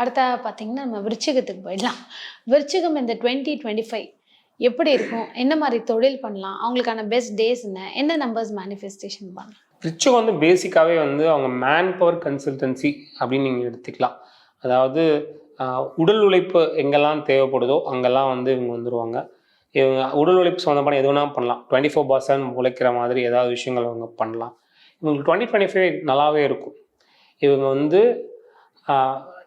அடுத்த பார்த்தீங்கன்னா நம்ம விருச்சிகத்துக்கு போயிடலாம். விருச்சிகம் இந்த டுவெண்ட்டி டுவெண்ட்டி ஃபைவ் எப்படி இருக்கும்? என்ன மாதிரி தொழில் பண்ணலாம்? அவங்களுக்கான பெஸ்ட் டேஸ் என்ன? என்ன நம்பர்ஸ் மேனிஃபெஸ்டேஷன் பண்ணலாம்? விருச்சிகம் வந்து பேசிக்காகவே வந்து அவங்க மேன் பவர் கன்சல்டன்சி அப்படின்னு நீங்கள் எடுத்துக்கலாம். அதாவது உடல் உழைப்பு எங்கெல்லாம் தேவைப்படுதோ அங்கெல்லாம் வந்து இவங்க வந்துடுவாங்க இவங்க உடல் உழைப்பு சம்மந்தமான எது வேணால் பண்ணலாம். டுவெண்ட்டி ஃபோர் பர்சன் உழைக்கிற மாதிரி ஏதாவது விஷயங்கள் அவங்க பண்ணலாம். இவங்களுக்கு டுவெண்ட்டி டுவெண்ட்டி ஃபைவ் நல்லாவே இருக்கும். இவங்க வந்து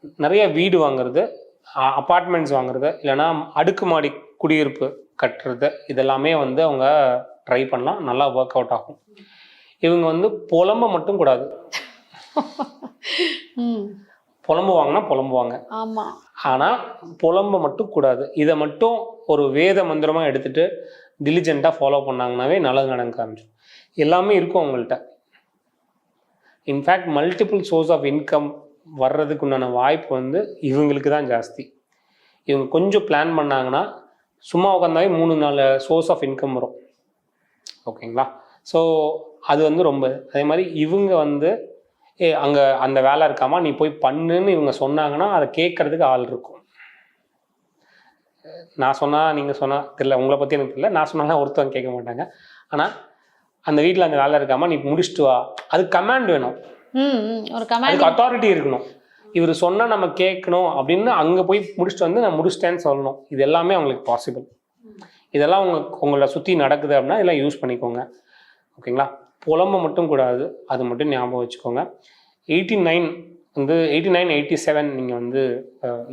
நிறைய வீடு வாங்குறது அப்பார்ட்மெண்ட்ஸ் வாங்குறது இல்லைன்னா அடுக்குமாடி குடியிருப்பு கட்டுறது இதெல்லாமே வந்து அவங்க ட்ரை பண்ணலாம். நல்லா ஒர்க் அவுட் ஆகும். இவங்க வந்து புலம்ப மட்டும் கூடாது. ம். புலம்புவாங்கன்னா புலம்புவாங்க. ஆமாம் ஆனால் புலம்ப மட்டும் கூடாது. இதை மட்டும் ஒரு வேத மந்திரமாக எடுத்துட்டு டிலிஜெண்ட்டாக ஃபாலோ பண்ணாங்கன்னாவே நல்லது நடக்க ஆரம்பிச்சிடும். எல்லாமே இருக்கும் அவங்கள்ட்ட. In fact multiple source of income வர்றதுக்கு உண்டான வாய்ப்பு வந்து இவங்களுக்கு தான் ஜாஸ்தி. இவங்க கொஞ்சம் பிளான் பண்ணாங்கன்னா சும்மா உட்காந்தாவே மூணு நாலு சோர்ஸ் ஆஃப் இன்கம் வரும். ஓகேங்களா? ஸோ அது வந்து ரொம்ப அதே மாதிரி இவங்க வந்து ஏ அங்கே அந்த வேலை இருக்காமா நீ போய் பண்ணுன்னு இவங்க சொன்னாங்கன்னா அதை கேட்கறதுக்கு ஆள் இருக்கும். நான் சொன்னால் நீங்கள் சொன்னால் தெரியல உங்களை பற்றி எனக்கு தெரியல. நான் சொன்னாலும் ஒருத்தவங்க கேட்க மாட்டாங்க. ஆனால் அந்த வீட்டில் அந்த வேலை இருக்காமா நீ முடிச்சுட்டு வா. அது கமாண்ட் வேணும். ஒரு அதுக்கு அத்தாரிட்டி இருக்கணும். இவர் சொன்னால் நம்ம கேட்கணும் அப்படின்னு அங்கே போய் முடிச்சுட்டு வந்து நான் முடிச்சிட்டேன்னு சொல்லணும். இது எல்லாமே அவங்களுக்கு பாசிபிள் இதெல்லாம் உங்க உங்களை சுற்றி நடக்குது அப்படின்னா இதெல்லாம் யூஸ் பண்ணிக்கோங்க. ஓகேங்களா? புலம்ப மட்டும் கூடாது. அது மட்டும் ஞாபகம் வச்சுக்கோங்க. எயிட்டி நைன் வந்து எயிட்டி நைன் எயிட்டி செவன் நீங்கள் வந்து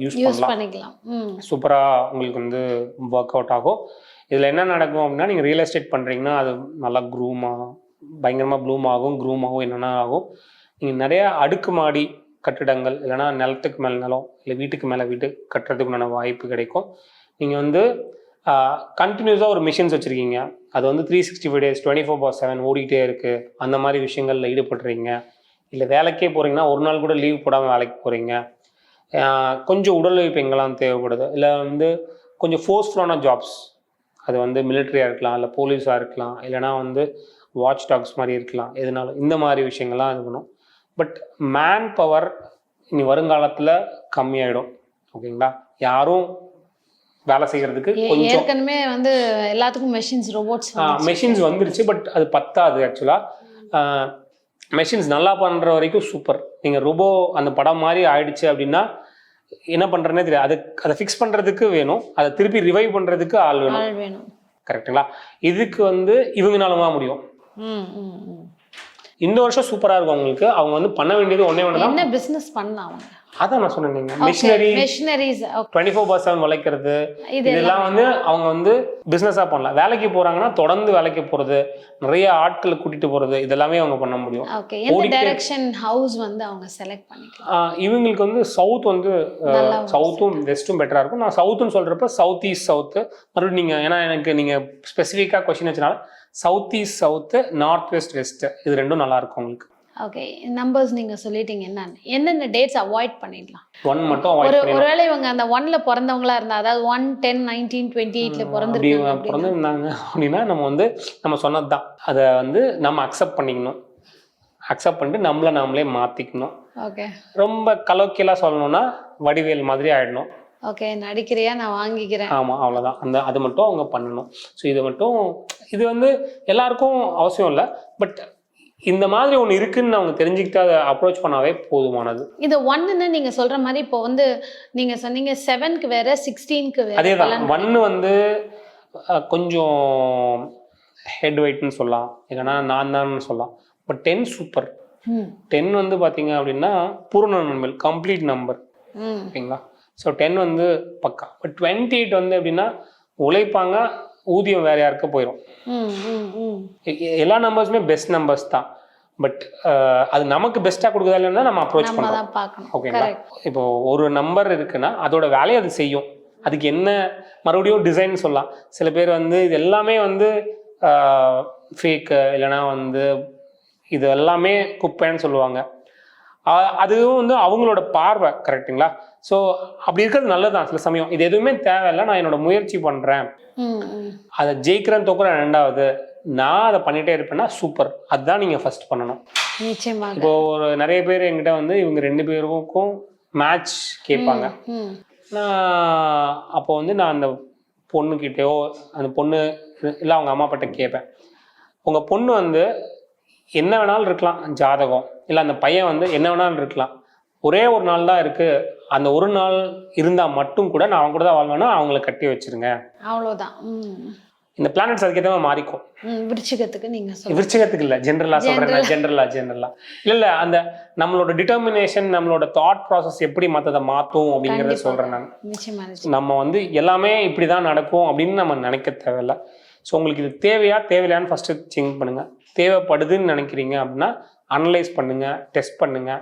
யூஸ் பண்ணலாம். சூப்பராக உங்களுக்கு வந்து ஒர்க் அவுட் ஆகும். இதில் என்ன நடக்கும் அப்படின்னா நீங்கள் ரியல் எஸ்டேட் பண்ணுறீங்கன்னா அது நல்லா க்ரூம் ஆகும் பயங்கரமாக ப்ளூம் ஆகும் க்ரூம் ஆகும் என்னென்ன ஆகும். நீங்கள் நிறையா அடுக்குமாடி கட்டிடங்கள் இல்லைன்னா நிலத்துக்கு மேலே நிலம் இல்லை வீட்டுக்கு மேலே வீடு கட்டுறதுக்குண்டான வாய்ப்பு கிடைக்கும். நீங்கள் வந்து கண்டினியூஸாக ஒரு மிஷின்ஸ் வச்சுருக்கீங்க. அது வந்து three sixty five days twenty four for seven ஓடிக்கிட்டே இருக்குது அந்த மாதிரி விஷயங்களில் ஈடுபடுறீங்க. இல்லை வேலைக்கே போகிறீங்கன்னா ஒரு நாள் கூட லீவ் போடாமல் வேலைக்கு போகிறீங்க கொஞ்சம் உடல் உழைப்பு எங்கெல்லாம் தேவைப்படுது? இல்லை வந்து கொஞ்சம் ஃபோர்ஸ்ஃபுல்லான ஜாப்ஸ் அது வந்து மிலிட்ரியாக இருக்கலாம் இல்லை போலீஸாக இருக்கலாம் இல்லைனா வந்து வாட்ச் டாக்ஸ் மாதிரி இருக்கலாம். எதுனாலும் இந்த மாதிரி விஷயங்கள்லாம் இருக்கணும் பட் மேன் பவர் இனி வருங்காலத்தில் கம்மியாயிடும். ஓகேங்களா? யாரும் வேலை கொஞ்சம் ஏற்கனவே வந்து எல்லாத்துக்கும் மெஷின்ஸ் ரோபோட்ஸ் மெஷின்ஸ் வந்துருச்சு. பட் அது பத்தாது ஆக்சுவலாக மெஷின்ஸ் நல்லா பண்ணுற வரைக்கும் சூப்பர் நீங்கள் ரோபோ அந்த படம் மாதிரி ஆயிடுச்சு அப்படின்னா என்ன பண்ணுறேனே தெரியாது. அது அதை ஃபிக்ஸ் பண்ணுறதுக்கு வேணும். அதை திருப்பி ரிவைவ் பண்ணுறதுக்கு ஆள் வேணும். வேணும். கரெக்ட்டுங்களா இதுக்கு வந்து இவங்கனால தான் முடியும். இந்த வருஷம் சூப்பராக இருக்கும் அவங்களுக்கு அவங்க வந்து பண்ண வேண்டியது ஒன்றே ஒன்று என்ன பிசினஸ் பண்ணலாம் அவங்க? அதான் நான் சொன்னேன் machinery machineries twenty four per seven உழைக்கிறது இது இதெல்லாம் வந்து அவங்க வந்து பிஸ்னஸாக பண்ணலாம். வேலைக்கு போகிறாங்கன்னா தொடர்ந்து வேலைக்கு போகிறது நிறைய ஆட்களை கூட்டிகிட்டு போகிறது இதெல்லாமே அவங்க பண்ண முடியும். ஓகே எந்த டைரக்ஷன் ஹவுஸ் வந்து அவங்க செலக்ட் பண்ணிக்கலாம்? இவங்களுக்கு வந்து சவுத் வந்து சவுத்தும் வெஸ்ட்டும் பெட்டராக இருக்கும். நான் சவுத்துன்னு சொல்கிறப்ப சவுத் ஈஸ்ட் சவுத்து மறுபடியும் நீங்கள் ஏன்னா எனக்கு நீங்கள் ஸ்பெசிஃபிக்காக question வச்சனால south east south north west west இது ரெண்டும் நல்லா இருக்கும் உங்களுக்கு ஓகே நம்பர்ஸ் நீங்க சொல்லிட்டீங்க என்னன்னு. என்னென்ன டேட்ஸ் அவாய்ட் பண்ணிடலாம்? ஒன் மட்டும் ஒரு ஒருவேளை இவங்க அந்த ஒன்ல பிறந்தவங்களா இருந்தா அதாவது ஒன் டென் நைன்டீன் டுவெண்ட்டி எயிட்ல பிறந்திருக்காங்க பிறந்திருந்தாங்க அப்படின்னா நம்ம வந்து நம்ம சொன்னது தான் அதை வந்து நம்ம அக்செப்ட் பண்ணிக்கணும். அக்செப்ட் பண்ணிட்டு நம்மளை நாமளே மாற்றிக்கணும் ஓகே ரொம்ப கலோக்கியலாக சொல்லணும்னா வடிவேல் மாதிரி ஆயிடணும். ஓகே நடிக்கிறியா? நான் வாங்கிக்கிறேன். ஆமாம் அவ்வளோதான் அந்த அது மட்டும் அவங்க பண்ணணும். ஸோ இது மட்டும் இது வந்து எல்லாருக்கும் அவசியம் இல்லை. பட் இந்த மாதிரி ஒன்று இருக்குன்னு அவங்க தெரிஞ்சுக்கிட்டு அதை அப்ரோச் பண்ணாவே போதுமானது. இது ஒன்னுன்னு நீங்க சொல்ற மாதிரி இப்போ வந்து நீங்க சொன்னீங்க செவன்க்கு வேற சிக்ஸ்டீன்க்கு வேற அதே தான் ஒன்று வந்து கொஞ்சம் ஹெட் வெயிட்னு சொல்லலாம். இல்லைன்னா நான் தான் சொல்லலாம். பட் டென் சூப்பர் டென் வந்து பார்த்தீங்க அப்படின்னா பூர்ண நம்பர் கம்ப்ளீட் நம்பர் ஓகேங்களா? ஸோ டென் வந்து பக்கா. பட் டுவெண்ட்டி எயிட் வந்து எப்படின்னா உழைப்பாங்க ஊதியம் வேற யாருக்கு போயிடும் எல்லா நம்பர்ஸுமே பெஸ்ட் நம்பர்ஸ் தான். பட் அது நமக்கு பெஸ்ட்டாக கொடுக்குதா இல்லைன்னா நம்ம அப்ரோச் பண்ணுறோம் பார்க்கணும். ஓகேங்களா இப்போ ஒரு நம்பர் இருக்குன்னா அதோட வேலையை அது செய்யும். அதுக்கு என்ன மறுபடியும் டிசைன் சொல்லலாம். சில பேர் வந்து இது எல்லாமே வந்து ஃபேக்கு இல்லைன்னா வந்து இது எல்லாமே குப்பைன்னு சொல்லுவாங்க. அதுவும் வந்து அவங்களோட பார்வை கரெக்ட்டுங்களா ஸோ அப்படி இருக்கிறது நல்லதுதான். சில சமயம் இது எதுவுமே தேவையில்லை நான் என்னோட முயற்சி பண்ணுறேன். அதை ஜெயிக்கிறேன் தோக்குறேன் ரெண்டாவது நான் அதை பண்ணிட்டே இருப்பேன்னா சூப்பர். அதுதான் நீங்கள் ஃபர்ஸ்ட் பண்ணணும். இப்போ ஒரு நிறைய பேர் என்கிட்ட வந்து இவங்க ரெண்டு பேருக்கும் மேட்ச் கேட்பாங்க. நான் அப்போ வந்து நான் அந்த பொண்ணுக்கிட்டயோ அந்த பொண்ணு இல்லை அவங்க அம்மா அப்பாட்ட கேட்பேன். உங்கள் பொண்ணு வந்து என்ன வேணாலும் இருக்கலாம் ஜாதகம். இல்லை அந்த பையன் வந்து என்ன வேணாலும் இருக்கலாம். ஒரே ஒரு நாள் தான் இருக்குது அந்த ஒரு நாள் இருந்தால் மட்டும் கூட நான் அவங்க கூட தான் வாழ்வேன்னா அவங்கள கட்டி வச்சிருங்க. அவ்வளோதான் ம். இந்த பிளானட்ஸ் அதுக்கேற்ற மாதிரி மாறிக்கும் விருச்சிகத்துக்கு நீங்க விருச்சிகத்துக்கு இல்லை ஜென்ரலாக சொல்கிறேன் ஜென்ரலாக ஜென்ரலாக இல்லை இல்லை அந்த நம்மளோட டிட்டர்மினேஷன் நம்மளோட தாட் ப்ராசஸ் எப்படி மற்றதை மாற்றும் அப்படிங்கிறத. சொல்கிறேன் நான். நம்ம வந்து எல்லாமே இப்படி தான் நடக்கும் அப்படின்னு நம்ம நினைக்க தேவையில்ல. ஸோ உங்களுக்கு இது தேவையா தேவையில்லையான்னு ஃபஸ்ட்டு திங்க் பண்ணுங்கள் தேவைப்படுதுன்னு நினைக்கிறீங்க அப்படின்னா அனலைஸ் பண்ணுங்கள் டெஸ்ட் பண்ணுங்கள்